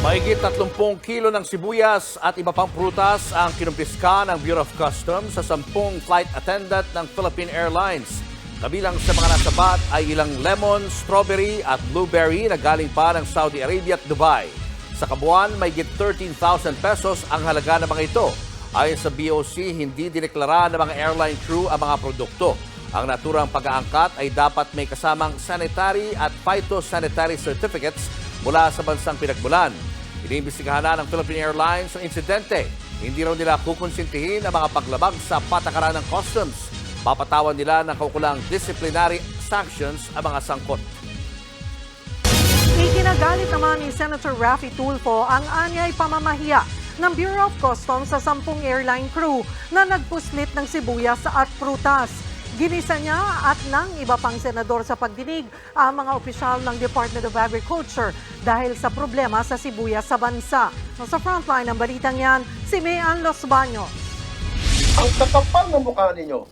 Mahigit 30 kilo ng sibuyas at iba pang prutas ang kinumpiska ng Bureau of Customs sa 10 flight attendant ng Philippine Airlines. Kabilang sa mga nasabat ay ilang lemon, strawberry at blueberry na galing pa ng Saudi Arabia at Dubai. Sa kabuuan, mahigit 13,000 pesos ang halaga ng mga ito. Ayon sa BOC, hindi dineklara ng mga airline crew ang mga produkto. Ang naturang pag-aangkat ay dapat may kasamang sanitary at phytosanitary certificates mula sa bansang pinagmulan. Iniimbestigahan na ng Philippine Airlines ang insidente. Hindi raw nila kukonsintihin ang mga paglabag sa patakaran ng customs. Papatawan nila ng kaukulang disciplinary sanctions ang mga sangkot. Ikinagalit naman ni Senator Raffy Tulfo ang anyay pamamahiya ng Bureau of Customs sa sampung airline crew na nagpuslit ng sibuyas at prutas. Ginisa niya at ng iba pang senador sa pagdinig ang mga opisyal ng Department of Agriculture dahil sa problema sa sibuyas sa bansa. Sa frontline ng balitang yan, si Mayan Los Baños. Ang kakapal ng mukha ninyo,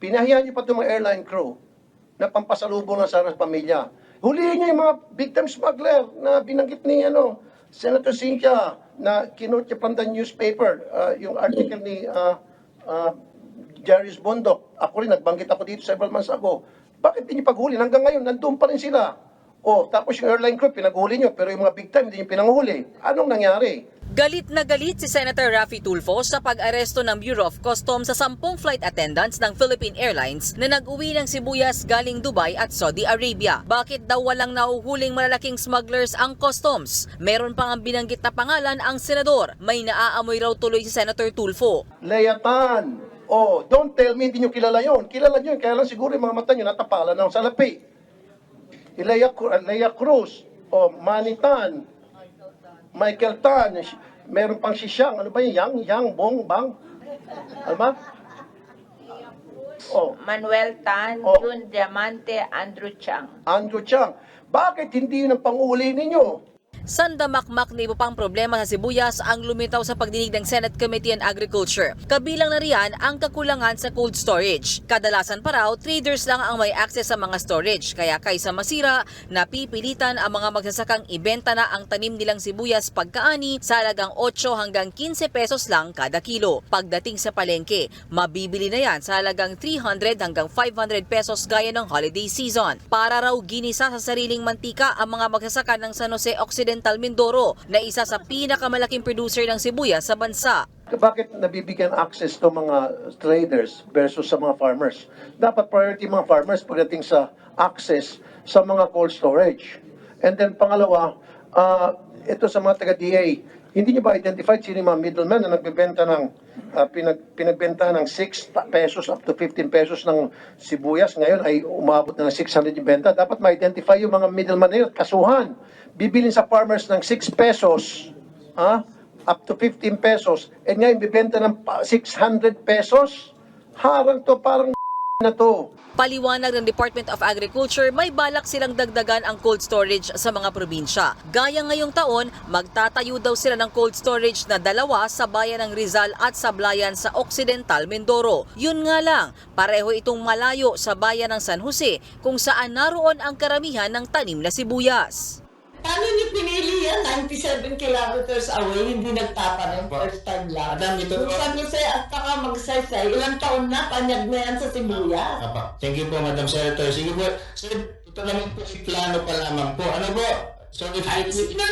pinahiya niyo pa itong mga airline crew na pampasalubong lang sana sa pamilya. Huliin niyo yung mga victim smuggler na binanggit ni ano, Senator Cynthia na kinot niya from the newspaper, ah, yung article ni ah, ah, Jarius Bondok. Ako rin, nagbanggit ako dito several months ago. Bakit hindi paghuli? Hanggang ngayon, nandun pa rin sila. O, tapos yung airline crew, pinaghuli niyo, pero yung mga big time, hindi niyo pinanghuli. Anong nangyari? Galit na galit si Senator Raffy Tulfo sa pag-aresto ng Bureau of Customs sa sampung flight attendants ng Philippine Airlines na nag-uwi ng sibuyas galing Dubai at Saudi Arabia. Bakit daw walang nauhuling malalaking smugglers ang customs? Meron pang ang binanggit na pangalan ang senador. May naaamoy raw tuloy si Senator Tulfo. Leatan. Oh, don't tell me hindi nyo kilala yon. Kilala nyo yun. Kaya lang siguro yung mga mata nyo natapalan ng salapi. Ilaya, Leia Cruz. Oh, Manitan. Michael Tan. Meron pang si Siang. Ano ba yun? Yang? Yang? Bong? Bang? Ano ba? Oh, Manuel Tan, Oh. Jun Diamante, Andrew Chang. Andrew Chang. Bakit hindi yun ang panguli ninyo? Sandamakmak na iba pang problema sa sibuyas ang lumitaw sa pagdinig ng Senate Committee on Agriculture. Kabilang na riyan ang kakulangan sa cold storage. Kadalasan pa raw, traders lang ang may access sa mga storage. Kaya kaysa masira, napipilitan ang mga magsasakang ibenta na ang tanim nilang sibuyas pagkaani sa halagang 8 hanggang 15 pesos lang kada kilo. Pagdating sa palengke, mabibili na yan sa halagang 300 hanggang 500 pesos gaya ng holiday season. Para raw ginisa sa sariling mantika ang mga magsasaka ng San Jose Occidental Mindoro na isa sa pinakamalaking producer ng sibuyas sa bansa. Bakit nabibigyan access to mga traders versus sa mga farmers? Dapat priority mga farmers pagdating sa access sa mga cold storage. And then pangalawa, ah, ito sa mga taga-DA, hindi niyo ba identified sino yung mga middlemen na nagbebenta ng ah, pinag, pinagbenta ng 6 pesos up to 15 pesos ng sibuyas ngayon ay umabot na ng 600 yung benta. Dapat ma-identify yung mga middleman na yun, kasuhan. Bibilin sa farmers ng 6 pesos, ha? up to 15 pesos, and ngayon bibenta ng pa- 600 pesos? Harang to, parang na to. Paliwanag ng Department of Agriculture, may balak silang dagdagan ang cold storage sa mga probinsya. Gaya ngayong taon, magtatayo daw sila ng cold storage na dalawa sa bayan ng Rizal at Sablayan sa Occidental Mindoro. Yun nga lang, pareho itong malayo sa bayan ng San Jose kung saan naroon ang karamihan ng tanim na sibuyas. Paano niyo pinili yan? 97 kilometers away, hindi nagtatanong first time lang. Madam, ito Kung po. San Jose at saka magsaysay, ilang taon na, panyag na yan sa sibuyas. Apa. Thank you po, Madam Senator. Sige po. Sir, ito naman po si plano pa lamang po. Ano po? So, if Ay, you... sige na,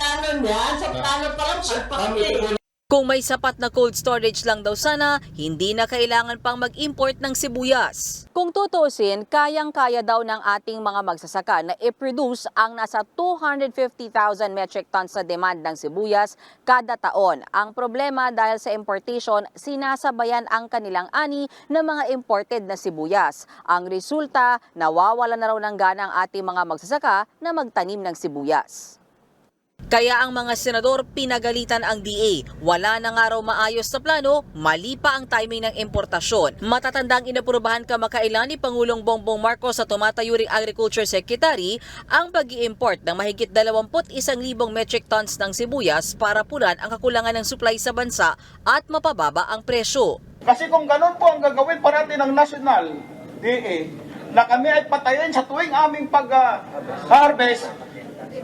Plano niyan, sa plano pa lang, Ma'am, ito po Kung may sapat na cold storage lang daw sana, hindi na kailangan pang mag-import ng sibuyas. Kung tutusin, kayang-kaya daw ng ating mga magsasaka na i-produce ang nasa 250,000 metric tons sa demand ng sibuyas kada taon. Ang problema dahil sa importation, sinasabayan ang kanilang ani ng mga imported na sibuyas. Ang resulta, nawawala na raw ng gana ang ating mga magsasaka na magtanim ng sibuyas. Kaya ang mga senador pinagalitan ang DA. Wala na nga raw maayos na plano, mali pa ang timing ng importasyon. Matatandang inaprubahan kamakailan ni Pangulong Bongbong Marcos sa tumatayuring Agriculture Secretary ang pag import ng mahigit 21,000 metric tons ng sibuyas para punan ang kakulangan ng supply sa bansa at mapababa ang presyo. Kasi kung ganun po ang gagawin parati ng national DA, na kami ay patayin sa tuwing aming pag-harvest,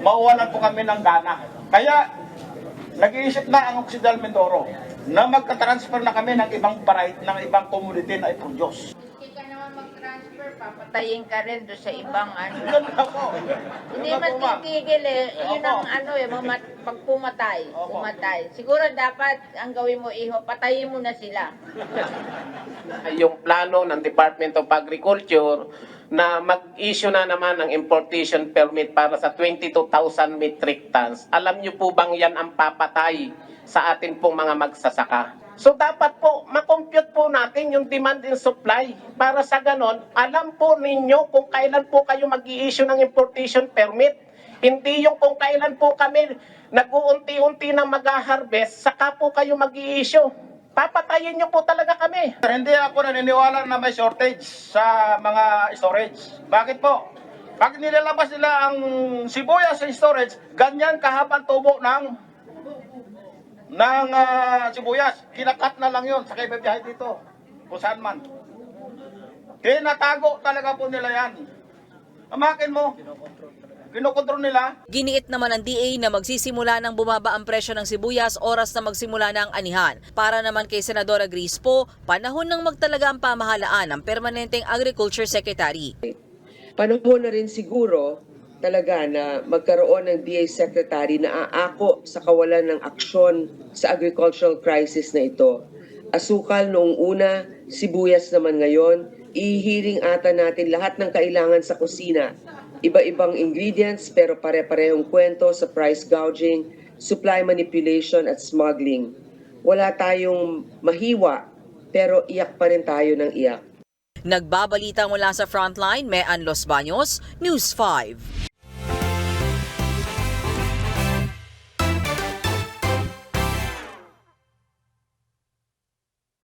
mauwalan po kami ng gana. Kaya, nag-iisip na ang Occidental Mindoro na magka-transfer na kami ng ibang variety, ng ibang community na i-produce. Hindi ka naman mag-transfer, papatayin ka rin doon sa ibang ano. Yun na po. Hindi matigil eh. Yun ang ano eh, mamat- pag pumatay, pumatay. Siguro dapat ang gawin mo, iho, patayin mo na sila. yung plano ng Department of Agriculture na mag-issue na naman ng importation permit para sa 22,000 metric tons. Alam niyo po bang yan ang papatay sa atin pong mga magsasaka? So dapat po, makompute po natin yung demand and supply. Para sa ganon, alam po ninyo kung kailan po kayo mag issue ng importation permit. Hindi yung kung kailan po kami nag-uunti-unti na mag-harvest, saka po kayo mag issue Papatayin niyo po talaga kami. Hindi ako naniniwala na may shortage sa mga storage. Bakit po? Pag nilalabas nila ang sibuyas sa storage, ganyan kahabang tubo ng ng ah, sibuyas. Kinakat na lang yon sa kaibabiyahe dito. Kung saan man. Tinatago talaga po nila yan. Amakin mo. Kinokontrol nila. Giniit naman ng DA na magsisimula ng bumaba ang presyo ng sibuyas oras na magsimula na ang anihan. Para naman kay Senadora Grispo, panahon ng magtalaga ang pamahalaan ng Permanenteng Agriculture Secretary. panahon na rin siguro talaga na magkaroon ng DA Secretary na aako sa kawalan ng aksyon sa agricultural crisis na ito. Asukal noong una, sibuyas naman ngayon, ihiring ata natin lahat ng kailangan sa kusina. Iba-ibang ingredients pero pare-parehong kwento sa price gouging, supply manipulation at smuggling. Wala tayong mahiwa pero iyak pa rin tayo ng iyak. Nagbabalita mula sa frontline, Mean Los Baños, News 5.